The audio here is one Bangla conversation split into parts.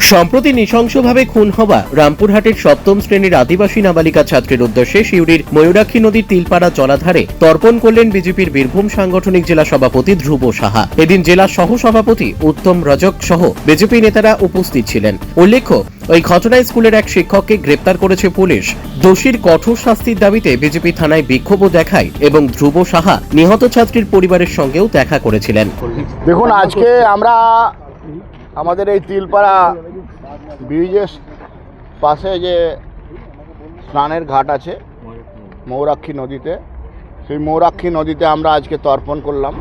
সম্প্রতি নৃশংসভাবে খুন হওয়া রামপুরহাটের সপ্তম শ্রেণির আদিবাসী নাবালিকা ছাত্রের উদ্দেশ্যে শিউরির ময়ূরাক্ষী নদীর তিলপাড়া জলাধারে তর্পণ করলেন বিজেপির বীরভূম সাংগঠনিক জেলা সভাপতি ধ্রুব সাহা। এদিন জেলা সহ সভাপতি উত্তম রজক সহ বিজেপি নেতারা উপস্থিত ছিলেন। উল্লেখ্য, ওই ঘটনায় স্কুলের এক শিক্ষককে গ্রেপ্তার করেছে পুলিশ। দোষীর কঠোর শাস্তির দাবিতে বিজেপি থানায় বিক্ষোভও দেখায় এবং ধ্রুব সাহা নিহত ছাত্রীর পরিবারের সঙ্গেও দেখা করেছিলেন। দেখুন, আজকে আমরা আমাদের এই তিলপাড়া ব্রিজের পাশে যে স্নানের ঘাট আছে, মৌরাক্ষী নদীতে, সেই মৌরাক্ষী নদীতে আমরা আজকে তর্পণ করলাম।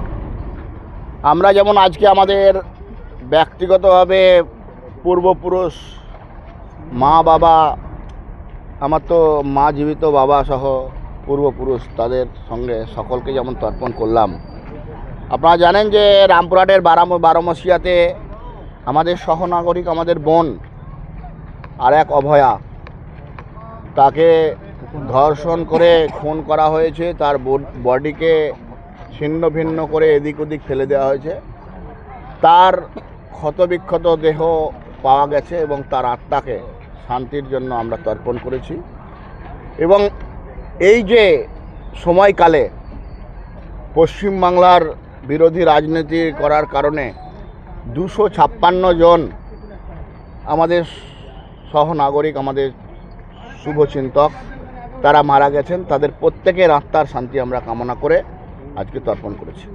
আমরা যেমন আজকে আমাদের ব্যক্তিগতভাবে পূর্বপুরুষ, মা বাবা, আমার তো মা জীবিত বাবা সহ পূর্বপুরুষ তাদের সঙ্গে সকলকে যেমন তর্পণ করলাম। আপনারা জানেন যে রামপুরহাটের বারাম, বারোমসিয়াতে আমাদের সহনাগরিক, আমাদের বোন আর এক অভয়া। তাকে ধর্ষণ করে খুন করা হয়েছে, তার বডিকে ছিন্ন ভিন্ন করে এদিক ওদিক ফেলে দেওয়া হয়েছে। তার ক্ষতবিক্ষত দেহ পাওয়া গেছে এবং তার আত্মাকে শান্তির জন্য আমরা তর্পণ করেছি। এবং এই যে সময়কালে পশ্চিমবাংলার বিরোধী রাজনীতি করার কারণে দুশো ছাপ্পান্ন জন আমাদের সহনাগরিক, আমাদের শুভচিন্তক, তারা মারা গেছেন। তাদের প্রত্যেকের আত্মার শান্তি আমরা কামনা করে আজকে তর্পণ করেছি।